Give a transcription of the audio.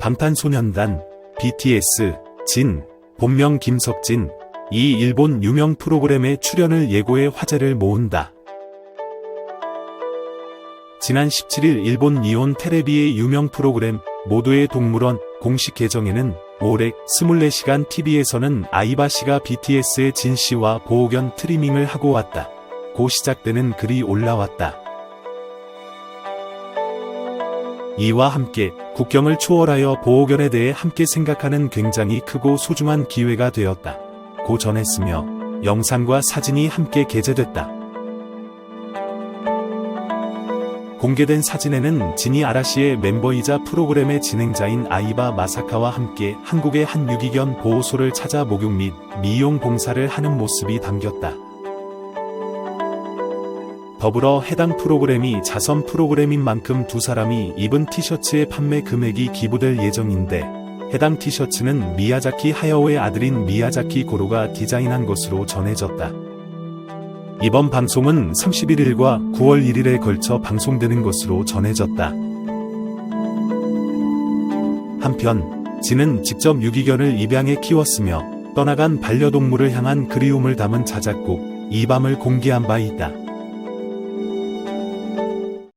방탄소년단, BTS, 진, 본명 김석진, 이 일본 유명 프로그램에 출연을 예고해 화제를 모은다. 지난 17일 일본 니온 테레비의 유명 프로그램 모두의 동물원 공식 계정에는 올해 24시간 TV에서는 아이바 씨가 BTS의 진 씨와 보호견 트리밍을 하고 왔다. 고 시작되는 글이 올라왔다. 이와 함께 국경을 초월하여 보호견에 대해 함께 생각하는 굉장히 크고 소중한 기회가 되었다. 고 전했으며 영상과 사진이 함께 게재됐다. 공개된 사진에는 지니 아라시의 멤버이자 프로그램의 진행자인 아이바 마사카와 함께 한국의 한 유기견 보호소를 찾아 목욕 및 미용 봉사를 하는 모습이 담겼다. 더불어 해당 프로그램이 자선 프로그램인 만큼 두 사람이 입은 티셔츠의 판매 금액이 기부될 예정인데 해당 티셔츠는 미야자키 하야오의 아들인 미야자키 고로가 디자인한 것으로 전해졌다. 이번 방송은 31일과 9월 1일에 걸쳐 방송되는 것으로 전해졌다. 한편, 진은 직접 유기견을 입양해 키웠으며 떠나간 반려동물을 향한 그리움을 담은 자작곡 이 밤을 공개한 바 있다.